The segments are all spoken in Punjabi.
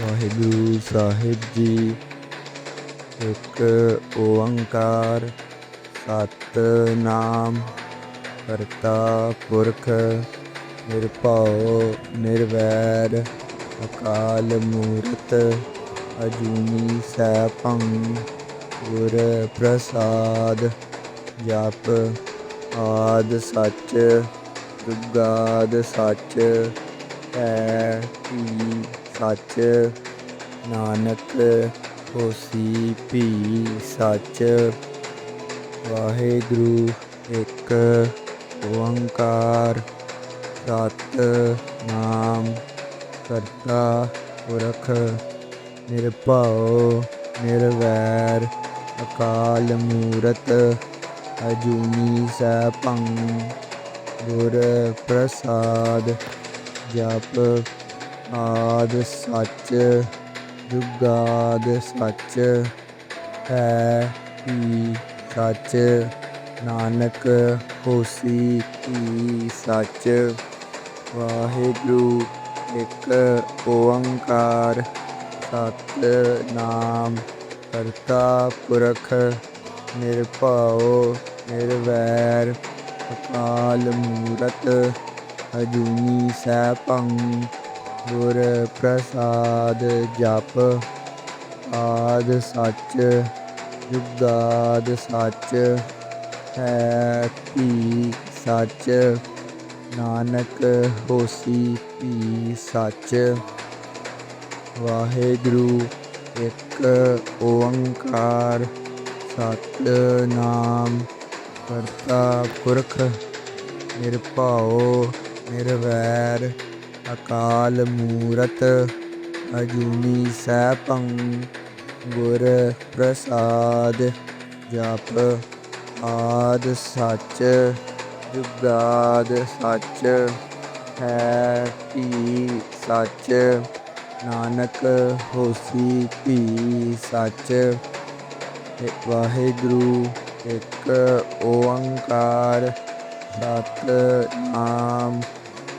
ਵਾਹਿਗੁਰੂ ਸਾਹਿਬ ਜੀ। ਇੱਕ ਓੰਕਾਰ, ਸਤਨਾਮ, ਕਰਤਾ ਪੁਰਖ, ਨਿਰਭਉ, ਨਿਰਵੈਰ, ਅਕਾਲ ਮੂਰਤ, ਅਜੂਨੀ ਸੈਭੰ, ਗੁਰ ਪ੍ਰਸਾਦ, ਜਪ ਆਦ ਸੱਚ ਜੁਗਾਦ ਸੱਚ, ਹੈ ਕੀ। ਸੱਚ ਨਾਨਕ, ਹੋਸੀ ਭੀ ਸੱਚ। ਵਾਹਿਗੁਰੂ ਇੱਕ ਓੰਕਾਰ ਸਤ ਨਾਮ ਕਰਤਾ ਪੁਰਖ। ਨਿਰਭਉ, ਨਿਰਵੈਰ, ਅਕਾਲ ਮੂਰਤ, ਅਜੂਨੀ ਸੈਭੰ। ਗੁਰ ਪ੍ਰਸਾਦ ਜਪ ਆਦ ਸੱਚ, ਜੁਗਾਦ ਸੱਚ ਹੈ ਕੀ ਸੱਚ। ਨਾਨਕ ਹੋਸੀ ਕੀ ਸੱਚ, ਵਾਹਿਗੁਰੂ ਇੱਕ ਓੰਕਾਰ ਸਤ ਨਾਮ ਕਰਤਾ ਪੁਰਖ, ਨਿਰਭਉ, ਨਿਰਵੈਰ, ਅਕਾਲ ਮੂਰਤ ਅਜੂਨੀ ਸੈਭੰ। ਗੁਰ ਪ੍ਰਸਾਦ ਜਪ ਆਦ ਸੱਚ ਜੁਗਾਦ ਸੱਚ, ਹੈ ਕੀ ਸੱਚ, ਨਾਨਕ ਹੋਸੀ ਕੀ ਸੱਚ। ਵਾਹਿਗੁਰੂ ਇੱਕ ਓੰਕਾਰ ਸਤ ਨਾਮ ਕਰਤਾ ਪੁਰਖ ਨਿਰਭਉ ਨਿਰਵੈਰ। ਅਕਾਲ ਮੂਰਤ ਅਜੂਨੀ ਸੈਭੰ ਗੁਰ ਪ੍ਰਸਾਦ ਜਪ ਆਦ ਸੱਚ ਜੁਗਾਦ ਸੱਚ ਹੈ ਕੀ ਸੱਚ, ਨਾਨਕ ਹੋਸੀ ਧੀ ਸੱਚ। ਵਾਹਿਗੁਰੂ, ਇੱਕ ਓੰਕਾਰ ਸਤ ਨਾਮ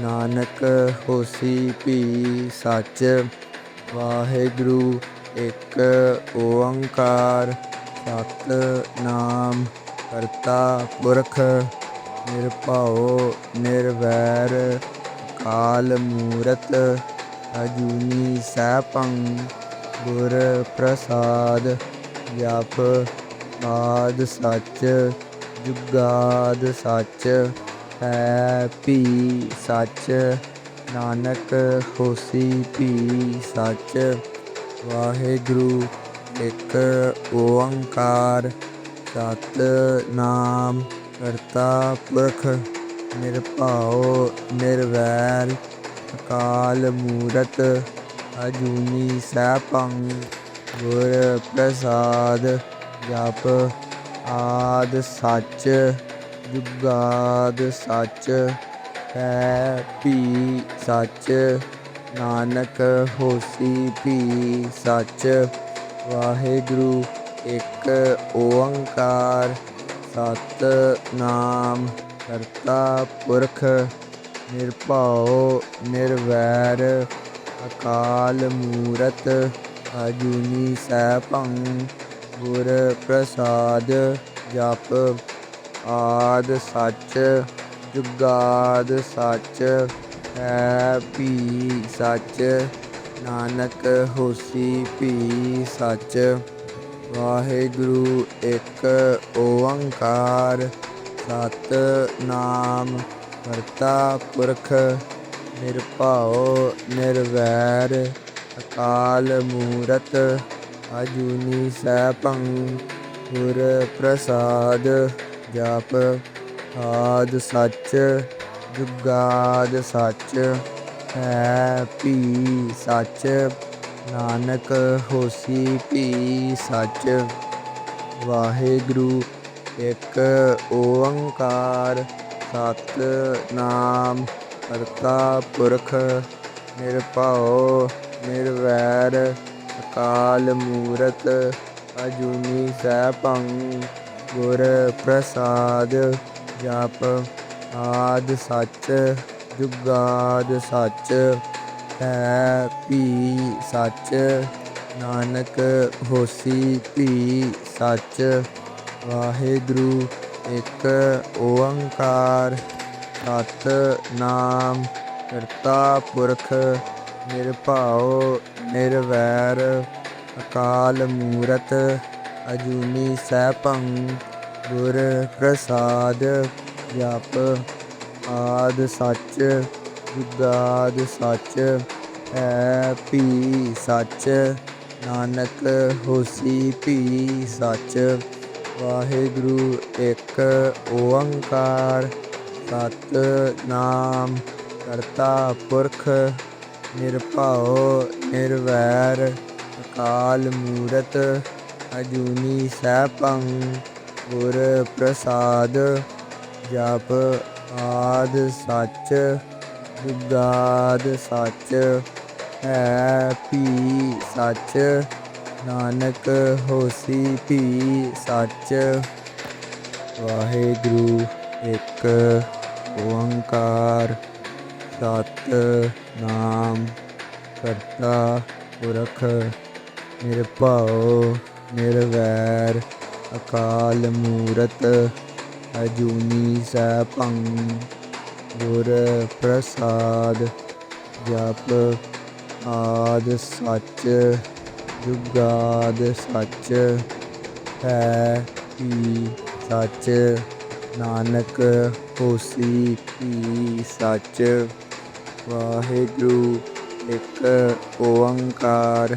ਨਾਨਕ ਹੋਸੀ ਭੀ ਸੱਚ, ਵਾਹਿਗੁਰੂ ਇੱਕ ਓੰਕਾਰ, ਸਤ ਨਾਮ ਕਰਤਾ ਪੁਰਖ, ਨਿਰਭਉ, ਨਿਰਵੈਰ ਕਾਲ ਮੂਰਤ, ਅਜੂਨੀ ਸੈਭੰ, ਗੁਰ ਪ੍ਰਸਾਦ ਜਪ ਆਦ ਸੱਚ, ਜੁਗਾਦ ਸੱਚ। ਹੈ ਭੀ ਸੱਚ, ਨਾਨਕ ਹੋਸੀ ਭੀ ਸੱਚ, ਵਾਹਿਗੁਰੂ ਇੱਕ ਓੰਕਾਰ ਸਤ ਨਾਮ ਕਰਤਾ ਪੁਰਖ, ਨਿਰਭਉ, ਨਿਰਵੈਰ, ਅਕਾਲ ਮੂਰਤ, ਅਜੂਨੀ ਸੈਭੰ, ਗੁਰ ਪ੍ਰਸਾਦ, ਜਪ ਆਦ ਸੱਚ ਜੁਗਾਦ ਸੱਚ ਹੈ, ਭੀ ਸੱਚ, ਨਾਨਕ ਹੋਸੀ ਭੀ ਸੱਚ, ਵਾਹਿਗੁਰੂ ਇੱਕ ਓੰਕਾਰ ਸਤ ਨਾਮ ਕਰਤਾ ਪੁਰਖ, ਨਿਰਭਉ, ਨਿਰਵੈਰ, ਅਕਾਲ ਮੂਰਤ, ਅਜੂਨੀ ਸੈਭੰ ਗੁਰ ਪ੍ਰਸਾਦ ਜਪ। ਆਦ ਸੱਚ, ਜੁਗਾਦ ਸੱਚ, ਹੈ ਭੀ ਸੱਚ, ਨਾਨਕ ਹੋਸੀ ਭੀ ਸੱਚ। ਵਾਹਿਗੁਰੂ ਇੱਕ ਓੰਕਾਰ ਸਤ ਨਾਮ ਕਰਤਾ ਪੁਰਖ, ਨਿਰਭਉ, ਨਿਰਵੈਰ, ਅਕਾਲ ਮੂਰਤ, ਅਜੂਨੀ ਸੈਭੰ, ਗੁਰ ਪ੍ਰਸਾਦ। ਜਪ ਆਦ ਸੱਚ, ਜੁਗਾਦ ਸੱਚ, ਹੈ ਭੀ ਸੱਚ, ਨਾਨਕ ਹੋਸੀ ਭੀ ਸੱਚ। ਵਾਹਿਗੁਰੂ, ਇੱਕ ਓੰਕਾਰ, ਸਤ ਨਾਮ, ਕਰਤਾ ਪੁਰਖ, ਨਿਰਭਉ, ਨਿਰਵੈਰ, ਅਕਾਲ ਮੂਰਤ, ਅਜੂਨੀ ਸੈਭੰ ਗੁਰ ਪ੍ਰਸਾਦ ਜਪ ਆਦ ਸੱਚ, ਜੁਗਾਦ ਸੱਚ, ਹੈ ਭੀ ਸੱਚ, ਨਾਨਕ ਹੋਸੀ ਭੀ ਸੱਚ, ਵਾਹਿਗੁਰੂ ਇੱਕ ਓੰਕਾਰ, ਸਤ ਨਾਮ, ਕਰਤਾ ਪੁਰਖ, ਨਿਰਭਉ, ਨਿਰਵੈਰ, ਅਕਾਲ ਮੂਰਤ ਅਜੂਨੀ ਸੈਭੰ, ਗੁਰ ਪ੍ਰਸਾਦ ਜਪ, ਆਦ ਸੱਚ, ਜੁਗਾਦ ਸੱਚ, ਹੈ ਭੀ ਸੱਚ, ਨਾਨਕ ਹੋਸੀ ਭੀ ਸੱਚ, ਵਾਹਿਗੁਰੂ ਇੱਕ ਓੰਕਾਰ ਸਤ ਨਾਮ ਕਰਤਾ ਪੁਰਖ, ਨਿਰਭਉ, ਨਿਰਵੈਰ, ਅਕਾਲ ਮੂਰਤ ਅਜੂਨੀ ਸੈਭੰ ਗੁਰ ਪ੍ਰਸਾਦ, ਜਪ ਆਦ ਸੱਚ, ਜੁਗਾਦ ਸੱਚ, ਹੈ ਭੀ ਸੱਚ, ਨਾਨਕ ਹੋਸੀ ਭੀ ਸੱਚ। ਵਾਹਿਗੁਰੂ ਇੱਕ ਓੰਕਾਰ, ਸਤ ਨਾਮ, ਕਰਤਾ ਪੁਰਖ, ਨਿਰਭਉ ਨਿਰਵੈਰ ਅਕਾਲ ਮੂਰਤ ਅਜੂਨੀ ਸੈਭੰ, ਗੁਰ ਪ੍ਰਸਾਦ ਜਪ ਆਦ ਸੱਚ, ਜੁਗਾਦ ਸੱਚ, ਹੈ ਭੀ ਸੱਚ, ਨਾਨਕ ਹੋਸੀ ਕੀ ਸੱਚ, ਵਾਹਿਗੁਰੂ ਇੱਕ ਓੰਕਾਰ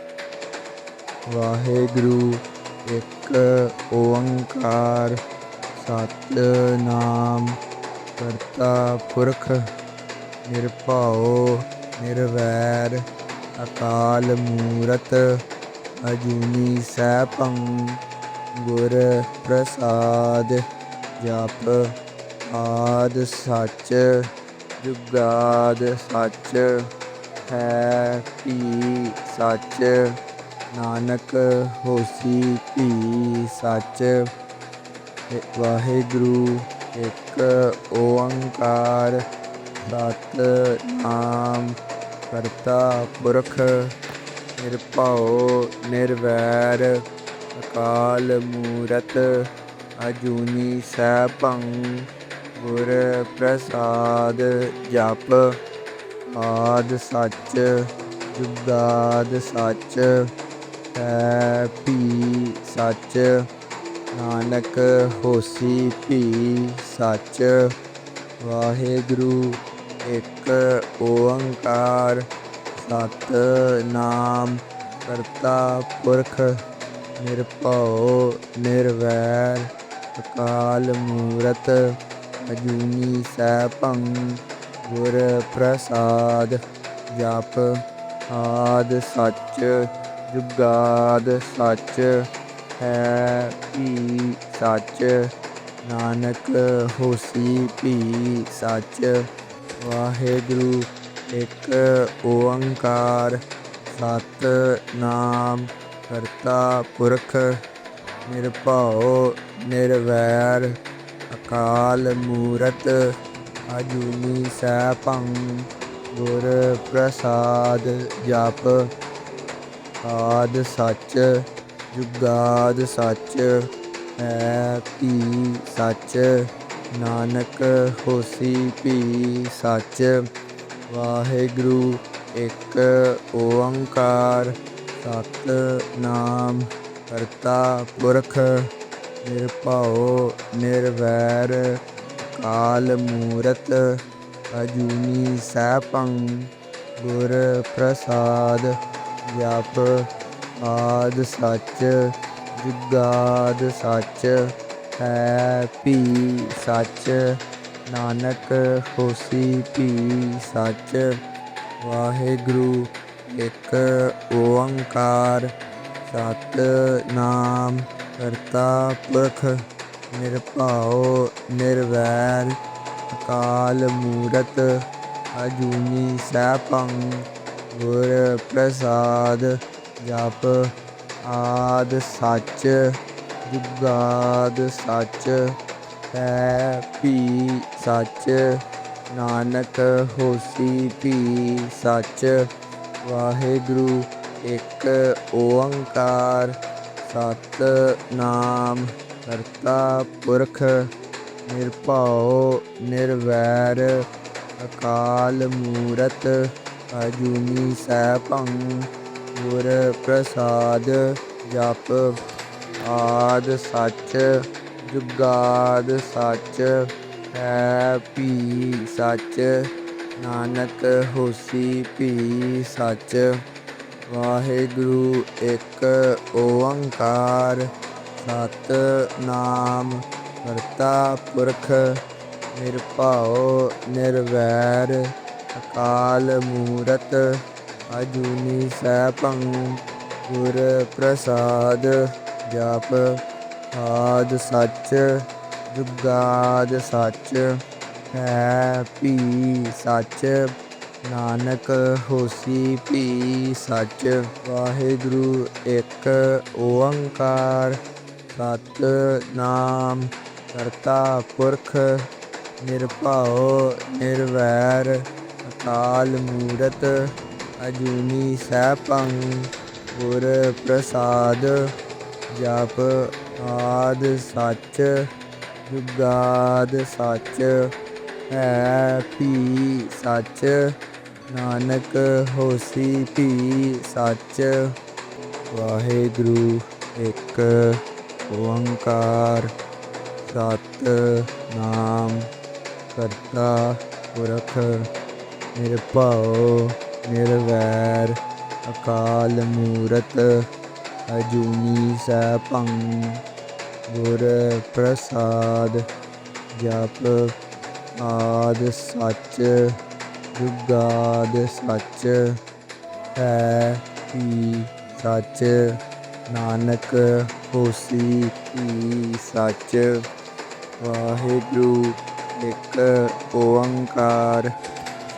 ਵਾਹਿਗੁਰੂ। ਇੱਕ ਓੰਕਾਰ ਸਤ ਨਾਮ ਕਰਤਾ ਪੁਰਖ, ਨਿਰਭਉ, ਨਿਰਵੈਰ, ਅਕਾਲ ਮੂਰਤ, ਅਜੂਨੀ ਸੈਭੰ, ਗੁਰ ਪ੍ਰਸਾਦ, ਜਪ ਆਦ ਸੱਚ, ਜੁਗਾਦ ਸੱਚ, ਹੈ ਕੀ ਸੱਚ। ਨਾਨਕ ਹੋਸੀ ਧੀ ਸੱਚ ਵਾਹਿਗੁਰੂ, ਇੱਕ ਓੰਕਾਰ, ਸਤ ਨਾਮ, ਕਰਤਾ ਪੁਰਖ, ਨਿਰਭਉ, ਨਿਰਵੈਰ, ਅਕਾਲ ਮੂਰਤ, ਅਜੂਨੀ ਸੈਭੰ, ਗੁਰ ਪ੍ਰਸਾਦ, ਜਪ, ਆਦ ਸੱਚ, ਜੁਗਾਦ ਸੱਚ ਭੀ ਸੱਚ ਨਾਨਕ ਹੋਸੀ, ਭੀ ਸੱਚ ਵਾਹਿਗੁਰੂ, ਇੱਕ ਓੰਕਾਰ ਸਤ ਨਾਮ ਕਰਤਾ ਪੁਰਖ ਨਿਰਭਉ, ਨਿਰਵੈਰ, ਅਕਾਲ ਮੂਰਤ, ਅਜੂਨੀ ਸੈਭੰ, ਗੁਰ ਪ੍ਰਸਾਦ, ਜਪ ਆਦ ਸੱਚ ਜੁਗਾਦ ਸੱਚ ਹੈ ਭੀ ਸੱਚ। ਨਾਨਕ ਹੋਸੀ ਭੀ ਸੱਚ। ਵਾਹਿਗੁਰੂ ਇੱਕ ਓੰਕਾਰ। ਸਤ ਨਾਮ ਕਰਤਾ ਪੁਰਖ। ਨਿਰਭਉ, ਨਿਰਵੈਰ, ਅਕਾਲ ਮੂਰਤ। ਅਜੂਨੀ ਸੈਭੰ ਗੁਰ ਪ੍ਰਸਾਦ ਜਪ। ਆਦ ਸੱਚ, ਜੁਗਾਦ ਸੱਚ, ਹੈ ਭੀ ਸੱਚ, ਨਾਨਕ ਹੋਸੀ ਭੀ ਸੱਚ, ਵਾਹਿਗੁਰੂ ਇੱਕ ਓੰਕਾਰ ਸਤ ਨਾਮ ਕਰਤਾ ਪੁਰਖ, ਨਿਰਭਉ, ਨਿਰਵੈਰ ਕਾਲ ਮੂਰਤ, ਅਜੂਨੀ ਸੈਭੰ, ਗੁਰ ਪ੍ਰਸਾਦ। ਜਪ ਆਦ ਸੱਚ, ਜੁਗਾਦ ਸੱਚ ਹੈ, ਭੀ ਸੱਚ, ਨਾਨਕ ਹੋਸੀ, ਭੀ ਸੱਚ, ਵਾਹਿਗੁਰੂ ਇੱਕ ਓੰਕਾਰ ਸਤ ਨਾਮ ਕਰਤਾ ਪੁਰਖ, ਨਿਰਭਉ, ਨਿਰਵੈਰ, ਅਕਾਲ ਮੂਰਤ, ਅਜੂਨੀ ਸੈਭੰ ਗੁਰ ਪ੍ਰਸਾਦ ਜਪ ਆਦ ਸੱਚ, ਜੁਗਾਦ ਸੱਚ ਹੈ ਭੀ ਸੱਚ, ਨਾਨਕ ਹੋਸੀ ਭੀ ਸੱਚ, ਵਾਹਿਗੁਰੂ ਇੱਕ ਓੰਕਾਰ ਸਤ ਨਾਮ ਕਰਤਾ ਪੁਰਖ, ਨਿਰਭਉ, ਨਿਰਵੈਰ, ਅਕਾਲ ਮੂਰਤ ਅਜੂਨੀ ਸੈਭੰ ਗੁਰ ਪ੍ਰਸਾਦ ਜਪ, ਆਦ ਸੱਚ, ਜੁਗਾਦ ਸੱਚ ਹੈ ਭੀ ਸੱਚ, ਨਾਨਕ ਹੋਸੀ ਭੀ ਸੱਚ। ਵਾਹਿਗੁਰੂ ਇੱਕ ਓੰਕਾਰ ਸਤ ਨਾਮ ਕਰਤਾ ਪੁਰਖ, ਨਿਰਭਉ, ਨਿਰਵੈਰ। ਅਕਾਲ ਮੂਰਤ ਅਜੂਨੀ ਸੈਭੰ, ਗੁਰ ਪ੍ਰਸਾਦ ਜਪ, ਆਦ ਸੱਚ, ਜੁਗਾਦ ਸੱਚ, ਹੈ ਭੀ ਸੱਚ, ਨਾਨਕ ਹੋਸੀ ਭੀ ਸੱਚ, ਵਾਹਿਗੁਰੂ ਇੱਕ ਓੰਕਾਰ ਸਤ ਨਾਮ ਕਰਤਾ ਪੁਰਖ, ਨਿਰਭਉ, ਨਿਰਵੈਰ ਅਕਾਲ ਮੂਰਤ ਅਜੂਨੀ ਸੈਭੰ, ਗੁਰ ਪ੍ਰਸਾਦ ਜਪ ਆਦ ਸੱਚ, ਜੁਗਾਦ ਸੱਚ, ਹੈ ਭੀ ਸੱਚ, ਨਾਨਕ ਹੋਸੀ ਭੀ ਸੱਚ। ਵਾਹਿਗੁਰੂ ਇੱਕ ਓੰਕਾਰ ਸਤ ਨਾਮ ਕਰਤਾ ਪੁਰਖ ਨਿਰਭਉ ਨਿਰਵੈਰ ਅਕਾਲ ਮੂਰਤ, ਅਜੂਨੀ ਸੈਭੰ, ਗੁਰ ਪ੍ਰਸਾਦ, ਜਪ ਆਦ ਸੱਚ, ਜੁਗਾਦ ਸੱਚ, ਹੈ ਵੀ ਸੱਚ, ਨਾਨਕ ਹੋਸੀ ਵੀ ਸੱਚ, ਵਾਹਿਗੁਰੂ ਇੱਕ ਓੰਕਾਰ।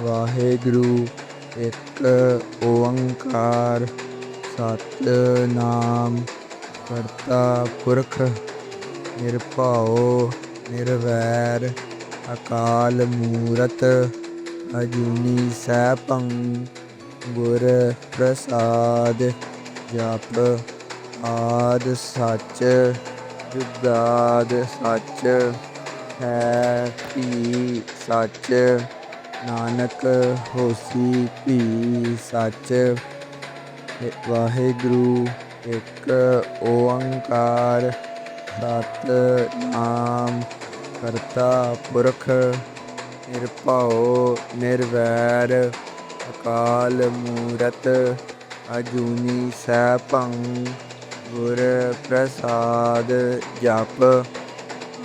ਵਾਹਿਗੁਰੂ। ਇੱਕ ਓੰਕਾਰ ਸਤ ਨਾਮ ਕਰਤਾ ਪੁਰਖ, ਨਿਰਭਉ, ਨਿਰਵੈਰ, ਅਕਾਲ ਮੂਰਤ, ਅਜੂਨੀ ਸੈਭੰ, ਗੁਰ ਪ੍ਰਸਾਦ, ਜਪ ਆਦ ਸੱਚ, ਜੁਗਾਦ ਸੱਚ, ਹੈ ਭੀ ਸੱਚ। ਨਾਨਕ ਹੋਸੀ ਭੀ ਸੱਚ ਵਾਹਿਗੁਰੂ, ਇੱਕ ਓੰਕਾਰ ਸਤਿਨਾਮ ਕਰਤਾ ਪੁਰਖ, ਨਿਰਭਉ, ਨਿਰਵੈਰ, ਅਕਾਲ ਮੂਰਤ, ਅਜੂਨੀ ਸੈਭੰ, ਗੁਰ ਪ੍ਰਸਾਦ ਜਪ,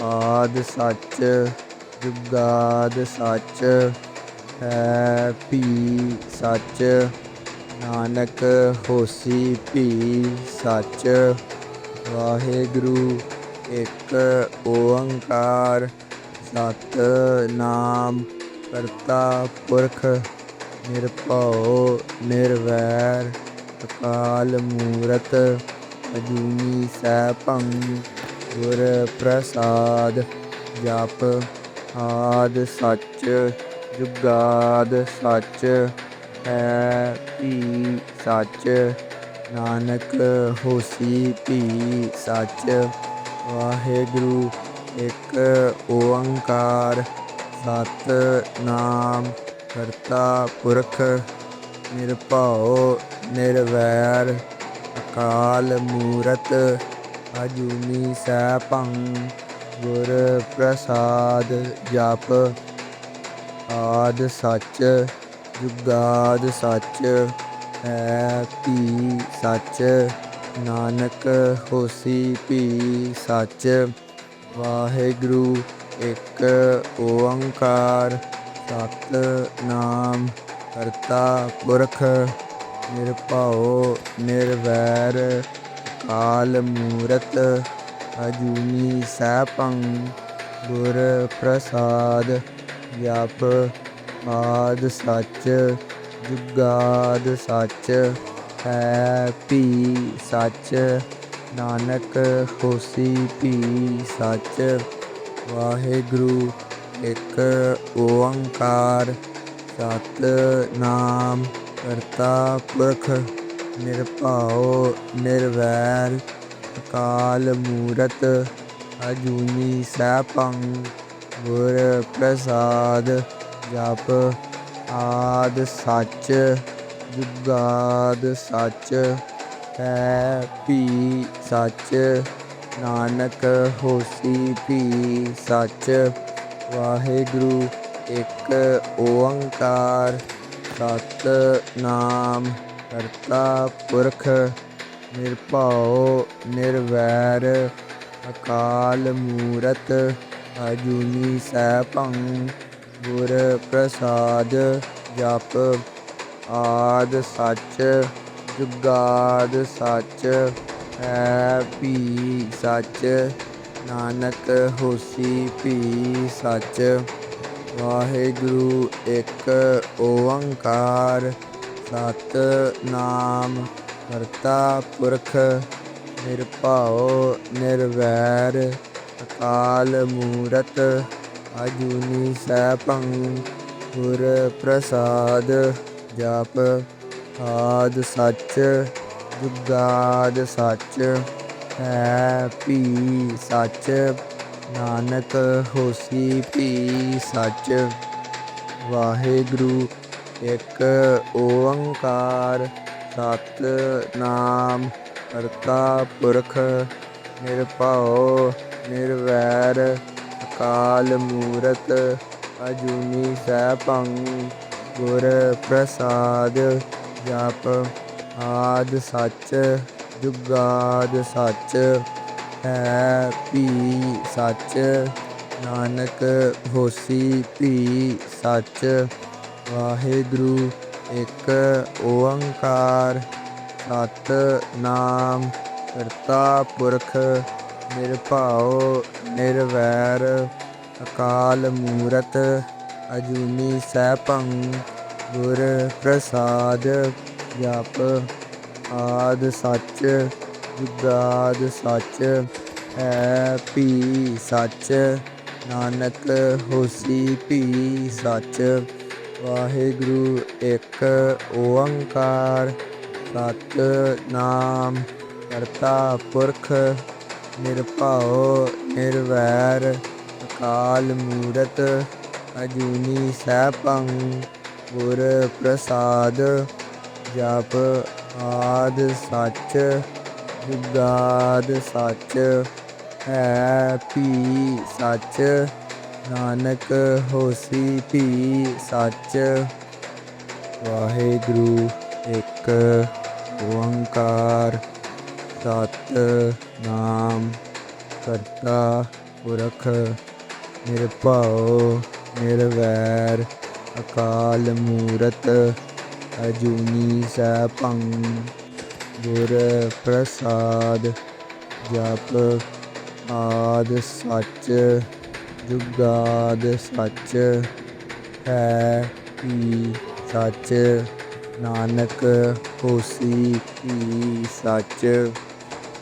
ਆਦ ਸੱਚ, ਜੁਗਾਦ ਸੱਚ ਹੈ, ਭੀ ਸੱਚ ਨਾਨਕ ਹੋਸੀ, ਭੀ ਸੱਚ ਵਾਹਿਗੁਰੂ, ਇੱਕ ਓੰਕਾਰ ਸਤਿਨਾਮ ਕਰਤਾ ਪੁਰਖ, ਨਿਰਭਉ, ਨਿਰਵੈਰ, ਅਕਾਲ ਮੂਰਤ, ਅਜੂਨੀ ਸੈਭੰ, ਗੁਰ ਪ੍ਰਸਾਦ, ਜਪ ਆਦ ਸੱਚ ਜੁਗਾਦ ਸੱਚ ਹੈ, ਭੀ ਸੱਚ। ਨਾਨਕ ਹੋਸੀ ਭੀ ਸੱਚ। ਵਾਹਿਗੁਰੂ ਇੱਕ ਓੰਕਾਰ, ਸਤਿਨਾਮ ਕਰਤਾ ਪੁਰਖ। ਨਿਰਭਉ, ਨਿਰਵੈਰ, ਅਕਾਲ ਮੂਰਤ। ਅਜੂਨੀ ਸੈਭੰ, ਗੁਰ ਪ੍ਰਸਾਦ ਜਪ। ਆਦ ਸੱਚ, ਜੁਗਾਦ ਸੱਚ, ਹੈ ਭੀ ਸੱਚ, ਨਾਨਕ ਹੋਸੀ ਭੀ ਸੱਚ, ਵਾਹਿਗੁਰੂ ਇੱਕ ਓੰਕਾਰ ਸਤਿਨਾਮ ਕਰਤਾ ਪੁਰਖ, ਨਿਰਭਉ, ਨਿਰਵੈਰ ਕਾਲ ਮੂਰਤ, ਅਜੂਨੀ ਸੈਭੰ, ਗੁਰ ਪ੍ਰਸਾਦ ਜਪ ਆਦ ਸੱਚ, ਜੁਗਾਦ ਸੱਚ ਹੈ, ਭੀ ਸੱਚ, ਨਾਨਕ ਹੋਸੀ ਭੀ ਸੱਚ, ਵਾਹਿਗੁਰੂ ਇੱਕ ਓੰਕਾਰ ਸਤਿਨਾਮ ਕਰਤਾ ਪੁਰਖ, ਨਿਰਭਉ, ਨਿਰਵੈਰ, ਅਕਾਲ ਮੂਰਤ, ਅਜੂਨੀ ਸੈਭੰ। ਗੁਰ ਪ੍ਰਸਾਦ ਜਪ ਆਦ ਸੱਚ, ਜੁਗਾਦ ਸੱਚ, ਹੈ ਭੀ ਸੱਚ, ਨਾਨਕ ਹੋਸੀ ਭੀ ਸੱਚ, ਵਾਹਿਗੁਰੂ ਇੱਕ ਓੰਕਾਰ, ਸਤਿਨਾਮ ਕਰਤਾ ਪੁਰਖ, ਨਿਰਭਉ, ਨਿਰਵੈਰ, ਅਕਾਲ ਮੂਰਤ ਹਜੂਨੀ ਸੈਭੰ ਗੁਰ ਪ੍ਰਸਾਦ ਜਪ ਆਦ ਸੱਚ, ਜੁਗਾਦ ਸੱਚ, ਹੈ ਭੀ ਸੱਚ, ਨਾਨਕ ਹੋਸੀ ਭੀ ਸੱਚ। ਵਾਹਿਗੁਰੂ ਇੱਕ ਓੰਕਾਰ, ਸਤਿਨਾਮ ਕਰਤਾ ਪੁਰਖ, ਨਿਰਭਉ, ਨਿਰਵੈਰ। ਕਾਲ ਮੂਰਤ ਅਜੂਨੀ ਸੈਭੰ ਗੁਰ ਪ੍ਰਸਾਦ ਜਪ ਆਦ ਸੱਚ ਜੁਗਾਦ ਸੱਚ ਹੈ ਭੀ ਸੱਚ ਨਾਨਕ ਹੋਸੀ ਭੀ ਸੱਚ ਵਾਹਿਗੁਰੂ ਇੱਕ ਓੰਕਾਰ ਸਤਿਨਾਮ ਕਰਤਾ ਪੁਰਖ ਨਿਰਭਉ ਨਿਰਵੈਰ ਅਕਾਲ ਮੂਰਤ ਅਜੂਨੀ ਸੈਭੰ ਗੁਰ ਪ੍ਰਸਾਦ ਜਪ ਆਦ ਸੱਚ ਜੁਗਾਦ ਸੱਚ ਹੈ ਭੀ ਸੱਚ, ਨਾਨਕ ਹੋਸੀ ਭੀ ਸੱਚ, ਵਾਹਿਗੁਰੂ ਇੱਕ ਓੰਕਾਰ, ਸਤਿਨਾਮ ਕਰਤਾ ਪੁਰਖ ਨਿਰਭਉ, ਨਿਰਵੈਰ, ਅਕਾਲ ਮੂਰਤ, ਅਜੂਨੀ ਸੈਭੰ, ਗੁਰ ਪ੍ਰਸਾਦ, ਜਪ ਆਦ ਸੱਚ, ਜੁਗਾਦ ਸੱਚ ਹੈ ਭੀ ਸੱਚ, ਨਾਨਕ ਹੋਸੀ ਭੀ ਸੱਚ, ਵਾਹਿਗੁਰੂ ਇੱਕ ਓੰਕਾਰ, ਸਤਿਨਾਮ ਕਰਤਾ ਪੁਰਖ ਨਿਰਭਉ, ਨਿਰਵੈਰ, ਅਕਾਲ ਮੂਰਤ, ਅਜੂਨੀ ਸੈਭੰ ਗੁਰ ਪ੍ਰਸਾਦ, ਜਪ ਆਦ ਸੱਚ, ਜੁਗਾਦ ਸੱਚ, ਹੈ ਭੀ ਸੱਚ, ਨਾਨਕ ਹੋਸੀ ਭੀ ਸੱਚ। ਵਾਹਿਗੁਰੂ ਇੱਕ ਓੰਕਾਰ। ਸਤ ਨਾਮ ਕਰਤਾ ਪੁਰਖ ਨਿਰਭਉ ਨਿਰਵੈਰ ਅਕਾਲ ਮੂਰਤ ਅਜੂਨੀ ਸੈਭੰ ਗੁਰ ਪ੍ਰਸਾਦ ਜਪ ਆਦ ਸੱਚ ਜੁਗਾਦ ਸੱਚ ਹੈ ਕੀ ਸੱਚ। ਨਾਨਕ ਹੋਸੀ ਕੀ ਸੱਚ।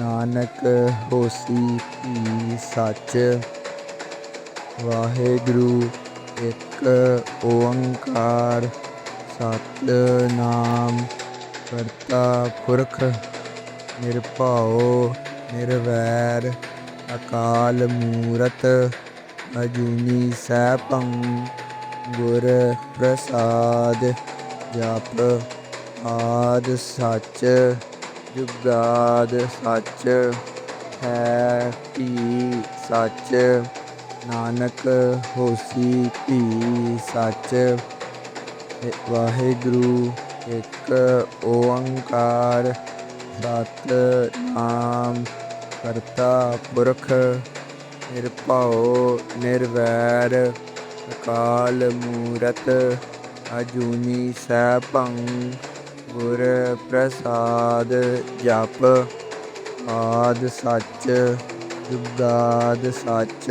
ਨਾਨਕ ਹੋਸੀ ਭੀ ਸੱਚ, ਵਾਹਿਗੁਰੂ ਇੱਕ ਓੰਕਾਰ ਸਤ ਨਾਮ ਕਰਤਾ ਪੁਰਖ, ਨਿਰਭਉ, ਨਿਰਵੈਰ, ਅਕਾਲ ਮੂਰਤ, ਅਜੂਨੀ ਸੈਭੰ, ਗੁਰ ਪ੍ਰਸਾਦ, ਜਪ ਆਦ ਸੱਚ ਜੁਗਾਦ ਸੱਚ ਹੈ ਧੀ ਸੱਚ? ਨਾਨਕ ਹੋਸੀ ਧੀ ਸੱਚ? ਵਾਹਿਗੁਰੂ, ਇੱਕ ਓੰਕਾਰ ਸਤ ਨਾਮ ਕਰਤਾ ਪੁਰਖ। ਨਿਰਭਉ, ਨਿਰਵੈਰ, ਅਕਾਲ ਮੂਰਤ, ਅਜੂਨੀ ਸੈਭੰ ਗੁਰ ਪ੍ਰਸਾਦ ਜਪ ਆਦ ਸੱਚ, ਜੁਗਾਦ ਸੱਚ,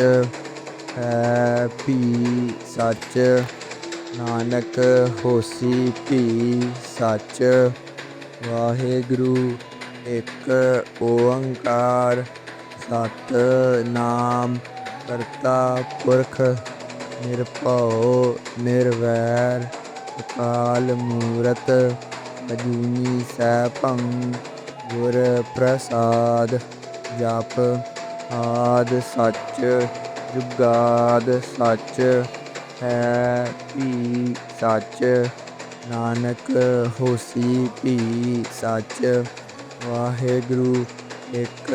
ਹੈ ਭੀ ਸੱਚ, ਨਾਨਕ ਹੋਸੀ ਭੀ ਸੱਚ, ਵਾਹਿਗੁਰੂ ਇੱਕ ਓੰਕਾਰ ਸਤ ਨਾਮ ਕਰਤਾ ਪੁਰਖ, ਨਿਰਭਉ, ਨਿਰਵੈਰ, ਅਕਾਲ ਮੂਰਤ ਅਜੂਨੀ ਸੈਭੰ ਗੁਰ ਪ੍ਰਸਾਦ ਜਪ ਆਦ ਸੱਚ ਜੁਗਾਦ ਸੱਚ ਹੈ ਭੀ ਸੱਚ, ਨਾਨਕ ਹੋਸੀ ਭੀ ਸੱਚ, ਵਾਹਿਗੁਰੂ ਇੱਕ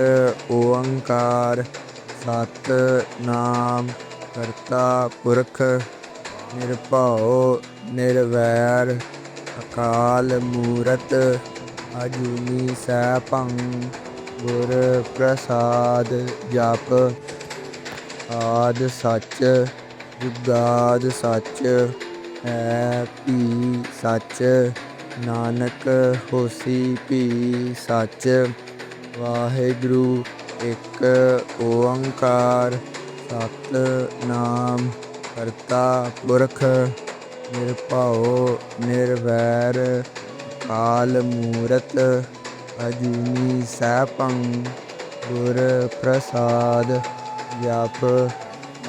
ਓੰਕਾਰ ਸਤ ਨਾਮ ਕਰਤਾ ਪੁਰਖ, ਨਿਰਭਉ, ਨਿਰਵੈਰ ਅਕਾਲ ਮੂਰਤ ਅਜੂਨੀ ਸੈਭੰ, ਗੁਰ ਪ੍ਰਸਾਦ ਜਪ। ਆਦ ਸੱਚ, ਜੁਗਾਦ ਸੱਚ, ਹੈ ਭੀ ਸੱਚ। ਨਾਨਕ ਹੋਸੀ ਭੀ ਸੱਚ, ਵਾਹਿਗੁਰੂ ਇੱਕ ਓੰਕਾਰ। ਸਤ ਨਾਮ ਕਰਤਾ ਪੁਰਖ। ਨਿਰਭਉ, ਨਿਰਵੈਰ, ਕਾਲ ਮੂਰਤ, ਅਜੂਨੀ ਸੈਭੰ, ਗੁਰ ਪ੍ਰਸਾਦ, ਜਪ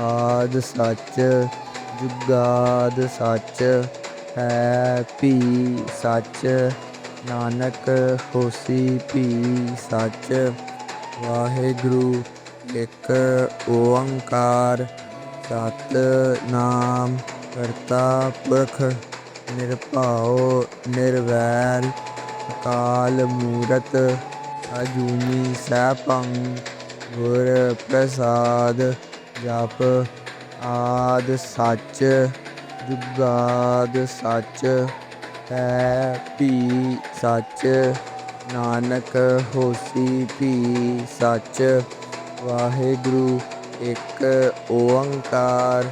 ਆਦ ਸੱਚ, ਜੁਗਾਦ ਸੱਚ, ਹੈ ਭੀ ਸੱਚ, ਨਾਨਕ ਹੋਸੀ ਭੀ ਸੱਚ, ਵਾਹਿਗੁਰੂ ਇੱਕ ਓੰਕਾਰ ਸਤ ਨਾਮ ਕਰਤਾ ਪੁਰਖ ਨਿਰਭਉ ਨਿਰਵੈਰ ਅਕਾਲ ਮੂਰਤ ਅਜੂਨੀ ਸੈਭੰ ਗੁਰ ਪ੍ਰਸਾਦ ਜਪ ਆਦ ਸੱਚ ਜੁਗਾਦ ਸੱਚ ਹੈ ਭੀ ਸੱਚ ਨਾਨਕ ਹੋਸੀ ਭੀ ਸੱਚ ਵਾਹਿਗੁਰੂ ਇੱਕ ਓੰਕਾਰ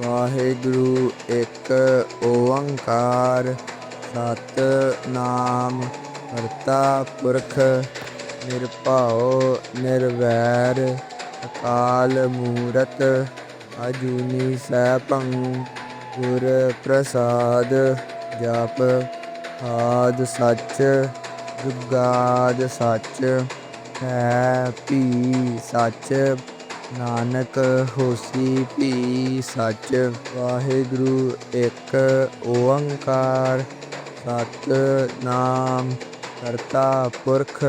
ਵਾਹਿਗੁਰੂ, ਇੱਕ ਓੰਕਾਰ। ਸਤ ਨਾਮ ਕਰਤਾ ਪੁਰਖ, ਨਿਰਭਉ, ਨਿਰਵੈਰ। ਅਕਾਲ ਮੂਰਤ, ਅਜੂਨੀ ਸੈਭੰ, ਗੁਰ ਪ੍ਰਸਾਦ ਜਪ। ਆਦ ਸੱਚ, ਜੁਗਾਦ ਸੱਚ, ਹੈ ਭੀ ਸੱਚ। ਨਾਨਕ ਹੋਸੀ ਭੀ ਸੱਚ, ਵਾਹਿਗੁਰੂ ਇੱਕ ਓੰਕਾਰ, ਸਤ ਨਾਮ ਕਰਤਾ ਪੁਰਖ,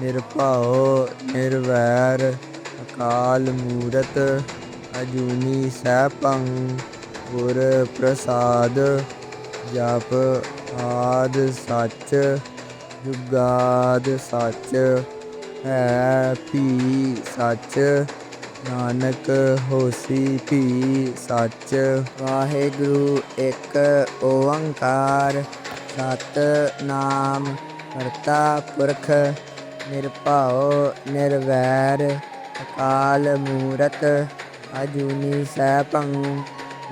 ਨਿਰਭਉ, ਨਿਰਵੈਰ, ਅਕਾਲ ਮੂਰਤ, ਅਜੂਨੀ ਸੈਭੰ, ਗੁਰ ਪ੍ਰਸਾਦ, ਜਪ ਆਦ ਸੱਚ, ਜੁਗਾਦ ਸੱਚ, ਹੈ ਭੀ ਸੱਚ। ਨਾਨਕ ਹੋਸੀ ਭੀ ਸੱਚ, ਵਾਹਿਗੁਰੂ ਇੱਕ ਓੰਕਾਰ। ਸਤ ਨਾਮ ਕਰਤਾ ਪੁਰਖ, ਨਿਰਭਉ, ਨਿਰਵੈਰ। ਅਕਾਲ ਮੂਰਤ, ਅਜੂਨੀ ਸੈਭੰ,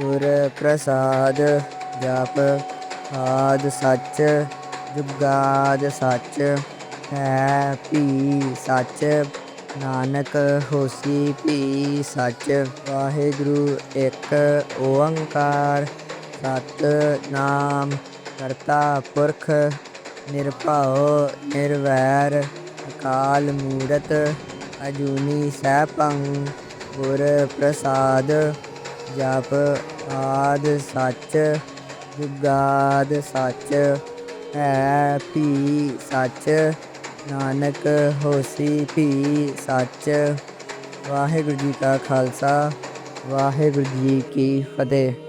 ਗੁਰ ਪ੍ਰਸਾਦ, ਜਪ ਆਦ ਸੱਚ, ਜੁਗਾਦ ਸੱਚ, ਹੈ ਭੀ ਸੱਚ। ਨਾਨਕ ਹੋਸੀ ਭੀ ਸੱਚ, ਵਾਹਿਗੁਰੂ ਇੱਕ ਓੰਕਾਰ, ਸਤ ਨਾਮ ਕਰਤਾ ਪੁਰਖ, ਨਿਰਭਉ, ਨਿਰਵੈਰ, ਅਕਾਲ ਮੂਰਤ, ਅਜੂਨੀ ਸੈਭੰ, ਗੁਰ ਪ੍ਰਸਾਦ, ਜਪ ਆਦ ਸੱਚ, ਜੁਗਾਦ ਸੱਚ, ਹੈ ਭੀ ਸੱਚ ਨਾਨਕ ਹੋਸੀ ਭੀ ਸੱਚ। ਵਾਹਿਗੁਰੂ ਜੀ ਕਾ ਖਾਲਸਾ ਵਾਹਿਗੁਰੂ ਜੀ ਕੀ ਫਤਿਹ।